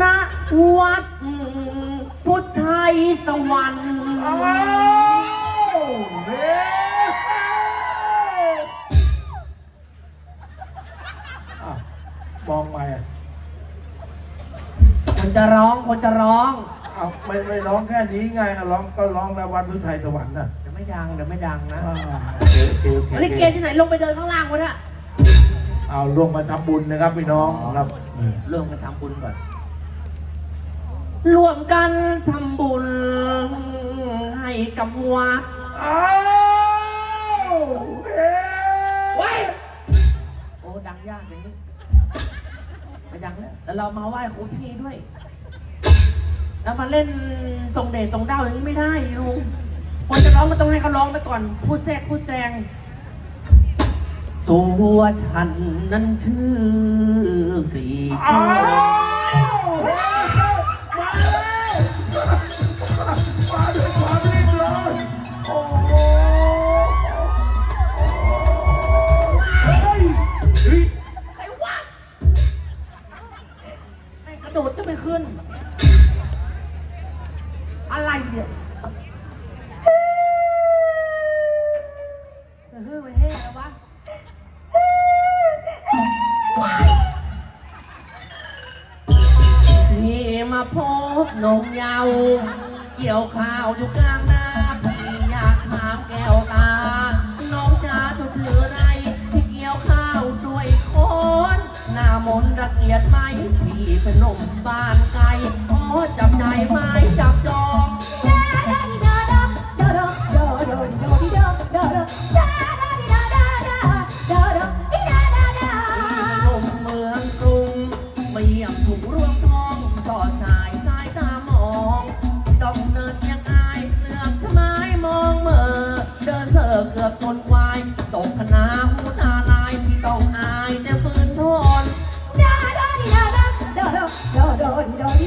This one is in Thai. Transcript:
ณวัด พุทธไทยสวรรค์อ้าวเฮ้อะมองไปอะคนจะร้องคนจะร้อง เอาไม่ไม่ร้องแค่นี้ไงอะร้องก็ร้องแล้ววันทุไทยสวรรค์น่ะเดี๋ยวไม่ดังเดี๋ยวไม่ดังนะอ่าโอเคโอเคโอเคลิเกที่ไหนลงไปเดินข้างล่างวะเนี่ยเอาร่วมมาทำบุญนะครับพี่น้องครับร่วมกันทำบุญก่อน ร่วมกันทำบุญ ให้กับวัดอ้าวเฮ้ไว้โอ้ดังยากอย่างนี้ไม่ดังแล้วแต่เรามาไหว้ครูที่นี่ด้วย แล้วมาเล่นทรงเดชทรงเด้าอย่างนี้ไม่ได้ลุงคนจะร้องก็ต้องให้เขาร้องไปก่อน พูดแทรกพูดแซงตัวฉันนั้นชื่อสีอ้าโจ ดดจะไม่ขึ้น อะไรเนี่ยเฮ้ยไปแห่แล้ววะพี่มาพบนมเยาว์เกี่ยวข้าวอยู่กลางนา กียดไหมพี่เป็นหนุ่มบ้านไกลโอ้จับใจไม้จับจองพี่หนุ่มเมืองกรุงเปียกถูกรวมทองสอดสายสายตามอง ต้องเดินยังอายเหลือบชะไม้มองเมื่อเดินเสิร์ฟเกือบจน don't.